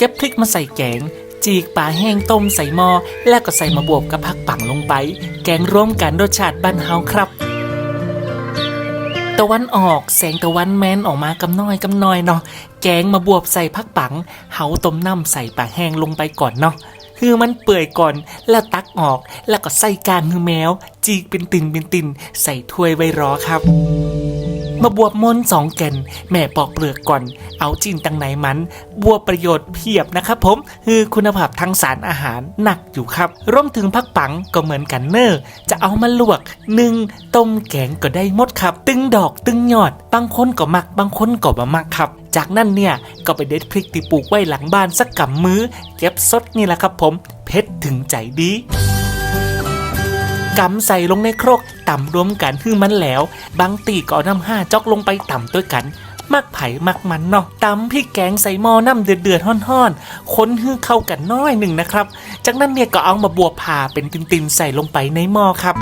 เก็บพริกมาใส่แกง จีกปลาแห้งต้มใส่หม้อแล้วก็ใส่มาบวบกับผักปังลงไป แกงร่วมกันรสชาติบ้านเฮาครับ ตะวันออกแสงตะวันแมนออกมากำน้อยกำน้อยเนาะแกงมาบวบใส่ผักปังเฮาต้มน้ำใส่ปลาแห้งลงไปก่อนเนาะคือมันเปื่อยก่อนแล้วตักออกแล้วก็ใส่กางคือแมว จีกเป็นตินเป็นตินใส่ถ้วยไว้รอครับ มาบวบมนสองแก่น แม่ปอกเปลือกก่อน เอาจินตังไหนมันบวบประโยชน์เพียบนะครับผม คือคุณภาพทางสารอาหารหนักอยู่ครับรวมถึงพักปังก็เหมือนกันเนอร์จะเอามาลวกนึ่งต้มแกงก็ได้หมดครับ ตึงดอกตึงยอด บางคนก็มัก บางคนก็บ่มักครับ จากนั้นเนี่ยก็ไปเด็ดพริกที่ปลูกไว้หลังบ้านสักกำมือเก็บสดนี่แหละครับผมเผ็ดถึงใจดี กำใส่ลงในโครกต่ำรวมกันให้มันแล้ว บางตีก็เอาน้ำห้าจอกลงไปต่ำด้วยกัน มักไผ่มักมันเนาะตำพริกแกงใส่หม้อน้ำเดือดเดือดๆห่อนๆค้นให้เข้ากันน้อยหนึ่งนะครับ จากนั้นเนี่ยก็เอามาบวบผ่าเป็นตินๆใส่ลงไปในหม้อครับ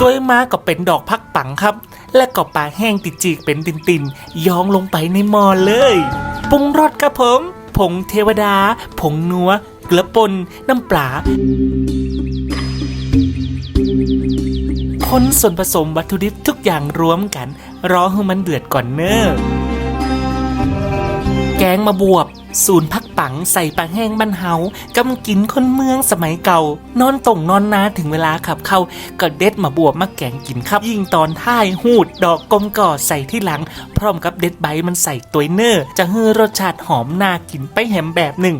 ด้วยมาก็เป็นดอกพักปังครับ และก็ปลาแห้งติดจีกเป็นตินๆยองลงไปในหม้อเลยปรุงรสครับผมผงเทวดา ผงนัวเกลือป่นน้ำปลา คนส่วนผสมวัตถุดิบทุกอย่างรวมกัน รอให้มันเดือดก่อนเนอะแกงมาบวบ ศูนย์พักปังใส่ปลาแห้งบ้านเฮากำกินคนเมืองสมัยเก่า นอนตรงนอนนาถึงเวลาขับเข้าก็เด็ดมาบวบมาแกงกินครับ ยิ่งตอนท้ายหูดดอกกลมก่อใส่ที่หลัง พร้อมกับเด็ดใบมันใส่ตัวเนอร์จะให้รสชาติหอมน่ากินไปแหมแบบหนึ่ง